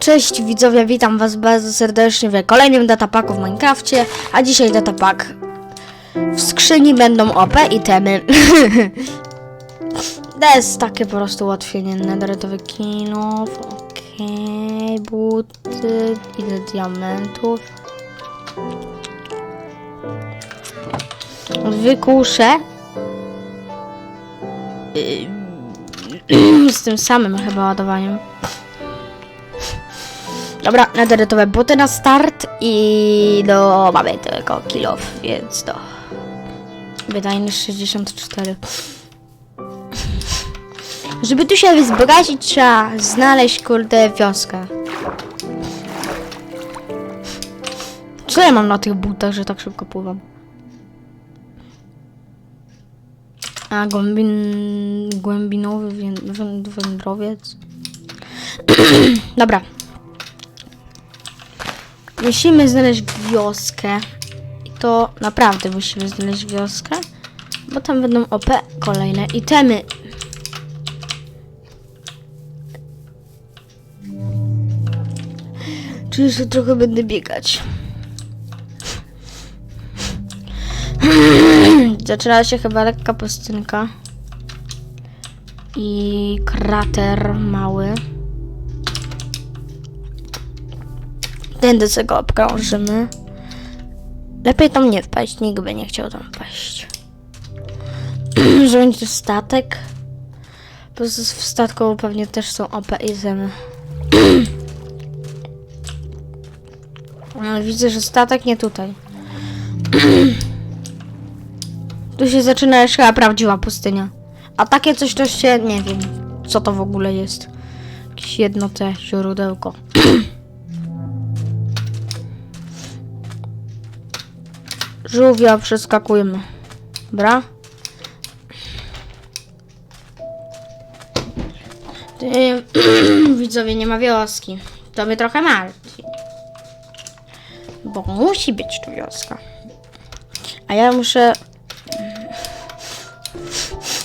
Cześć widzowie, witam was bardzo serdecznie w kolejnym datapaku w Minecrafcie, a dzisiaj datapak w skrzyni będą OP i temy. To jest takie po prostu ułatwienie, nederytowy kilof, okej, buty, ile diamentów. Wykuszę. Z tym samym chyba ładowaniem. Dobra, nederytowe buty na start i no mamy tylko kilof, więc to wydajność 64. Żeby tu się wzbogacić trzeba znaleźć kurde wioskę. Co ja mam na tych butach, że tak szybko pływam? A, głębin... głębinowy wędrowiec. Dobra. Musimy znaleźć wioskę. I to naprawdę musimy znaleźć wioskę. Bo tam będą OP kolejne itemy. Czy jeszcze trochę będę biegać? Zaczęła się chyba lekka pustynka. I krater mały. Tędy sobie go obkrążymy. Lepiej tam nie wpaść, nikt by nie chciał tam wpaść. Będzie statek. Z- w statku pewnie też są OP i zemy. Ale widzę, że statek nie tutaj. tu się zaczyna już chyba prawdziwa pustynia. A takie coś to się nie wiem, co to w ogóle jest. Jakieś jedno te źródełko. Żółwia przeskakujemy. Dobra. Ty, widzowie, nie ma wioski. To mnie trochę martwi. Bo musi być tu wioska. A ja muszę...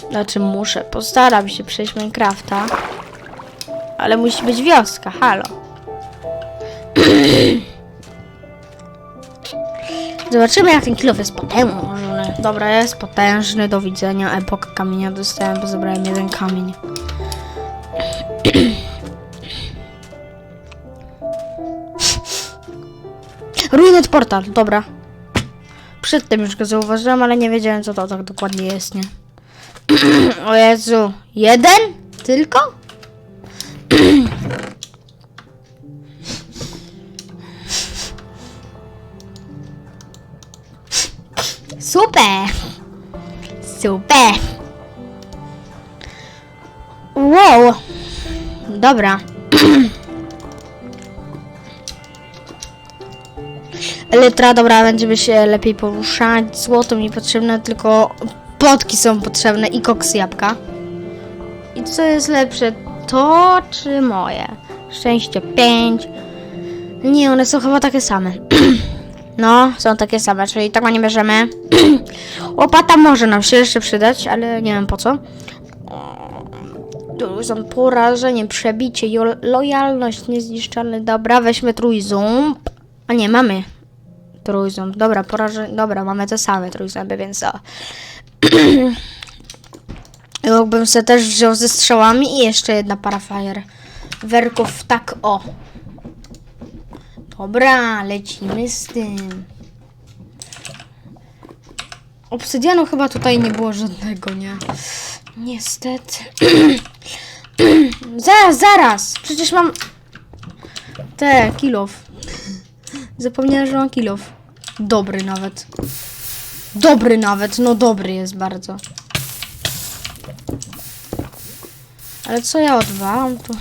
Znaczy muszę, postaram się przejść Minecrafta. Ale musi być wioska, halo. Zobaczymy jak ten kilof jest potężny. Dobra, jest potężny, do widzenia. Epoka kamienia dostałem, bo zabrałem jeden kamień. Ruinet portal, dobra. Przedtem już go zauważyłem, ale nie wiedziałem co to tak dokładnie jest, nie? o Jezu, jeden? Tylko? Super! Super! Wow! Dobra. Elytra, dobra, będziemy się lepiej poruszać. Złoto mi potrzebne, tylko potki są potrzebne i koks jabłka. I co jest lepsze, to czy moje? Szczęście 5. Nie, one są chyba takie same. No, są takie same, czyli tego nie bierzemy. Łopata może nam się jeszcze przydać, ale nie wiem po co. Są porażenie, przebicie, lojalność, niezniszczalny. Dobra, weźmy trójząb. A nie, mamy trójząb. Dobra, porażenie. Dobra, mamy te same trójzęby, więc o. Mógłbym sobie też wziął ze strzałami i jeszcze jedna para fire. Werków tak o. Dobra, lecimy z tym. Obsydianu chyba tutaj nie było żadnego, nie? Niestety. zaraz, zaraz! Przecież mam... Te, kilof. Zapomniałem, że mam kilof. Dobry nawet. Dobry nawet, no dobry jest bardzo. Ale co ja odwalam tu?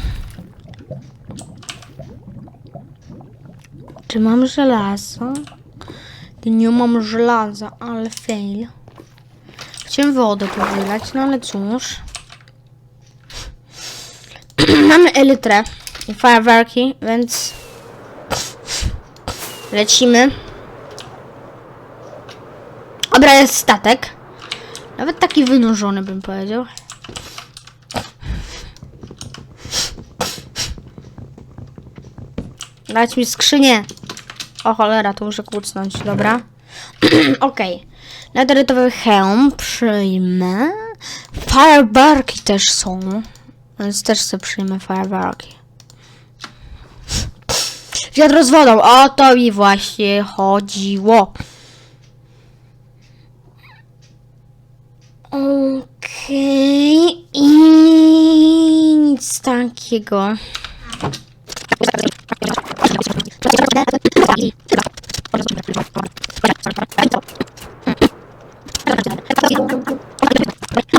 Czy mam żelazo? Nie mam żelaza, ale fail. Chciałem wodę tu wylać, no ale cóż. Mamy elytrę i fajerwerki, więc lecimy. Dobra, jest statek. Nawet taki wynurzony bym powiedział. Dać mi skrzynię. O cholera, to muszę kłócnąć, dobra. Okej. Nadarytowy hełm przyjmę. Firebarki też są. Więc też sobie przyjmę firebarki. Wiadro z wodą. O to mi właśnie chodziło. Okej. I nic takiego.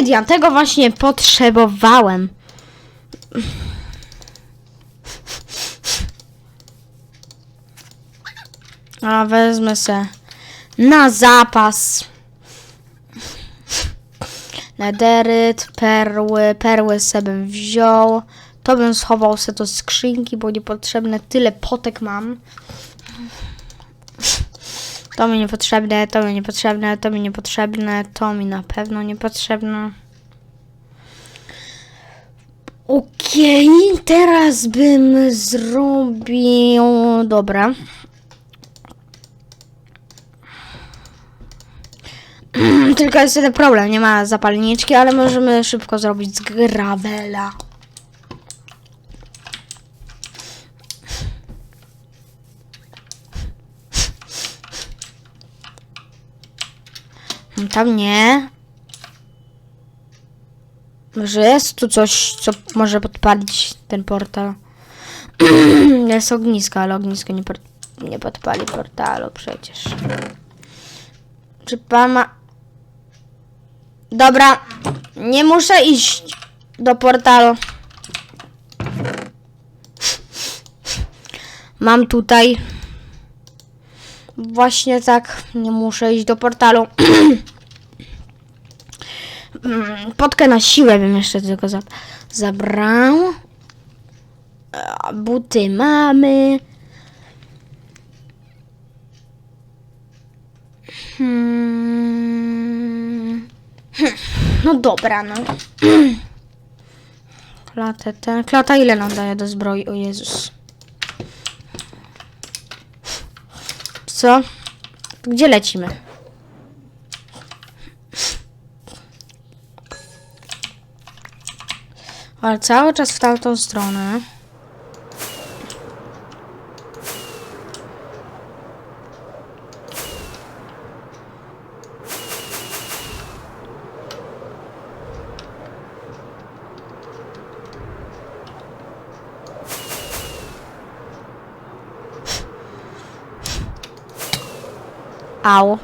Ja tego właśnie potrzebowałem. A wezmę se na zapas. Nederyt, perły, perły sobie bym wziął. To bym schował se do skrzynki, bo niepotrzebne tyle potek mam. To mi niepotrzebne, to mi niepotrzebne, to mi niepotrzebne, to mi na pewno niepotrzebne. Okej, teraz bym zrobił... Dobra. Tylko jest jeden problem, nie ma zapalniczki, ale możemy szybko zrobić z gravela. Tam nie. Może jest tu coś, co może podpalić ten portal. jest ognisko, ale ognisko nie, nie podpali portalu przecież. Czy pan ma... Dobra, nie muszę iść do portalu. Mam tutaj... Właśnie tak, nie muszę iść do portalu. Mm, Potkę na siłę bym jeszcze tylko za, zabrał. Buty mamy. Hmm. Hm, No dobra, no. Klatę ten. Klata ile nam daje do zbroi? O Jezus. Co? Gdzie lecimy? Ale cały czas w tamtą stronę. Au.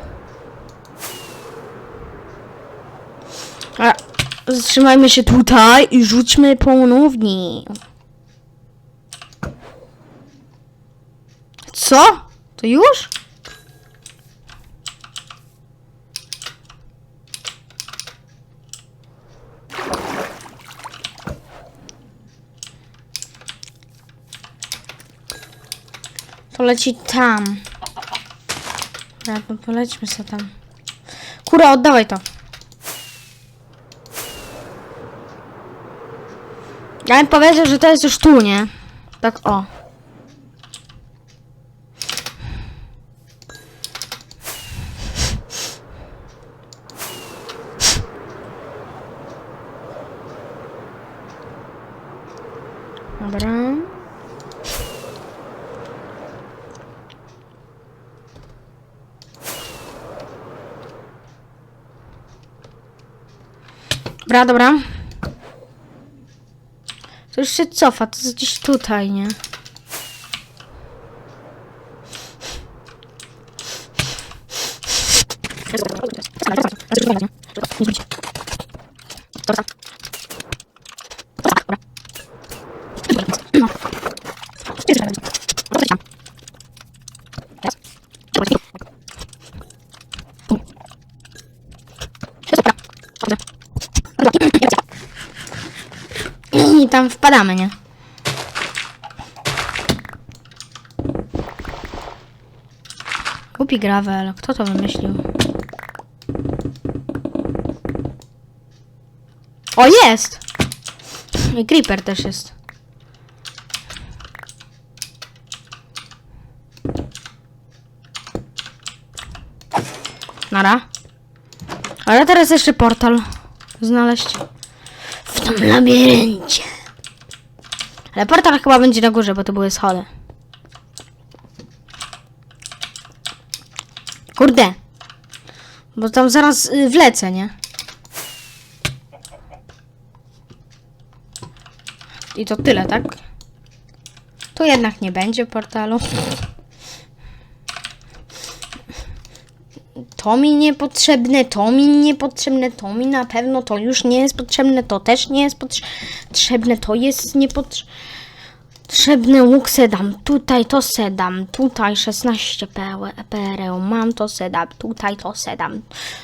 Zatrzymajmy się tutaj i rzućmy ponownie. Co? To już? To leci tam. Dobra, polećmy sobie tam. Kura, oddawaj to. Ja bym powiedział, że to jest już tu, nie? Tak o. Dobra. Dobra, dobra. To już się cofa, to jest gdzieś tutaj, nie? tam wpadamy, nie? Głupi gravel, kto to wymyślił? O, jest! I creeper też jest. Nara. Ale teraz jeszcze portal znaleźć. W tym labiryncie. Ale portal chyba będzie na górze, bo to były schody. Kurde. Bo tam zaraz y, wlecę, nie? I to tyle, tak? Tu jednak nie będzie portalu. To mi niepotrzebne, to mi niepotrzebne, to mi na pewno to już nie jest potrzebne, to też nie jest potrze- potrzebne, to jest niepotrzebne. Łuk sedam, tutaj to sedam, tutaj 16 pełe- pereł mam, to sedam, tutaj to sedam,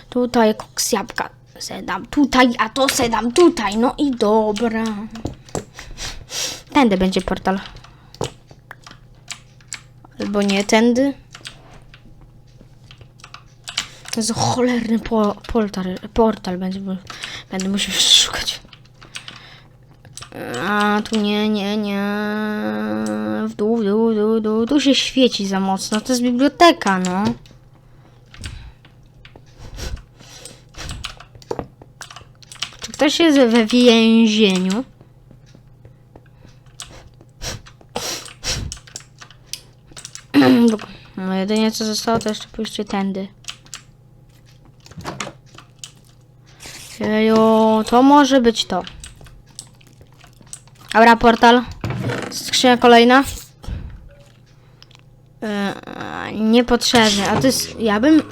tutaj koks jabłka sedam, tutaj, a to sedam, tutaj, no i dobra. Tędy będzie portal. Albo nie tędy. Jest cholerny po, portal, portal będzie. Będę musiał szukać. A tu nie, nie, nie. W dół, w dół, w dół, w dół. Tu się świeci za mocno. To jest biblioteka, no. Czy ktoś jest we więzieniu? No jedynie co zostało to jeszcze pójście tędy. Jeju, to może być to. Dobra, portal. Skrzynia kolejna. Eee, niepotrzebny, a to jest... Ja bym...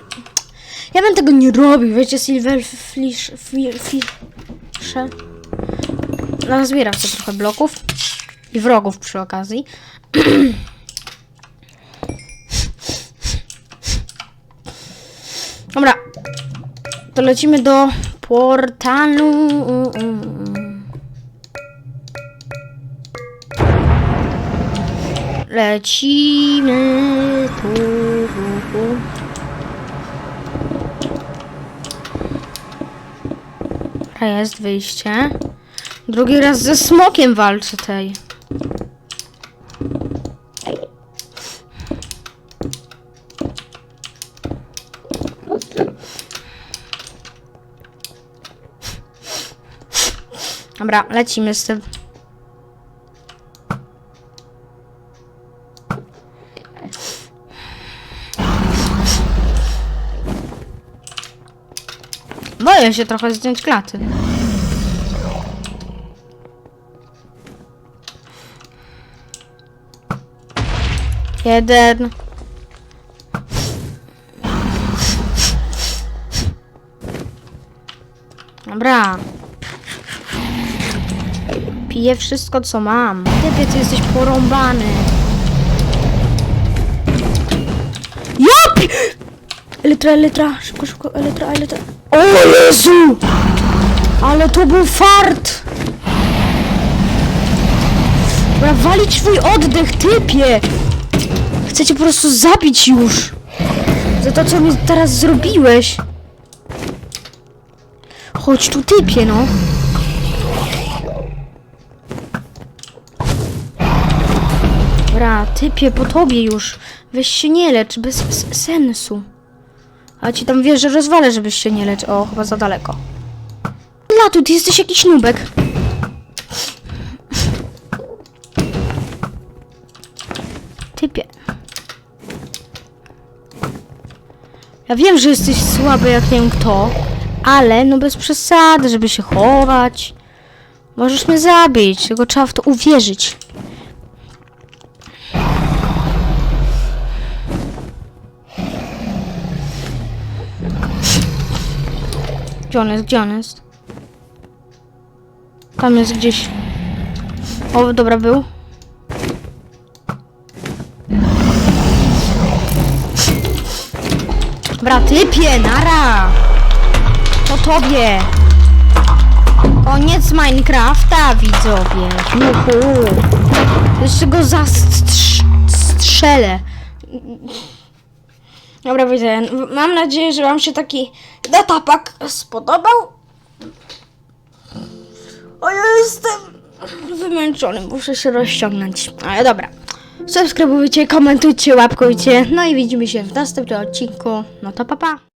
Ja bym tego nie robił, wiecie, Silver Fish... Fisze. No, zbieram sobie trochę bloków. I wrogów przy okazji. Dobra. To lecimy do portalu. Lecimy tu. A jest wyjście. Drugi raz ze smokiem walczę tej. Dobra, lecimy z tym. Boję się trochę zdjąć klaty. Jeden. Dobra. Piję wszystko, co mam. Ty, ty jesteś porąbany. Jop! Elytra, elytra, szybko, szybko, elytra, elytra. O Jezu! Ale to był fart! Dobra, walić twój oddech, typie! Chcę cię po prostu zabić już! Za to, co mi teraz zrobiłeś. Chodź tu, typie, no. Dobra, typie, po tobie już. Weź się nie lecz, bez sensu. A ci tam wiesz, że rozwalę, żebyś się nie lecz. O, chyba za daleko. Latu, ty jesteś jakiś nubek. Typie. Ja wiem, że jesteś słaby jak nie wiem kto, ale no bez przesady, żeby się chować. Możesz mnie zabić, tylko trzeba w to uwierzyć. Gdzie on jest? Gdzie on jest? Tam jest gdzieś. O, dobra, był. Dobra, typie, nara! To tobie! Koniec Minecrafta, widzowie. Juhu. Jeszcze go zastrzelę. Dobra, widzę. Mam nadzieję, że Wam się taki datapak spodobał. O, ja jestem wymęczony, muszę się rozciągnąć. Ale dobra. Subskrybujcie, komentujcie, łapkujcie. No i widzimy się w następnym odcinku. No to papa. Pa.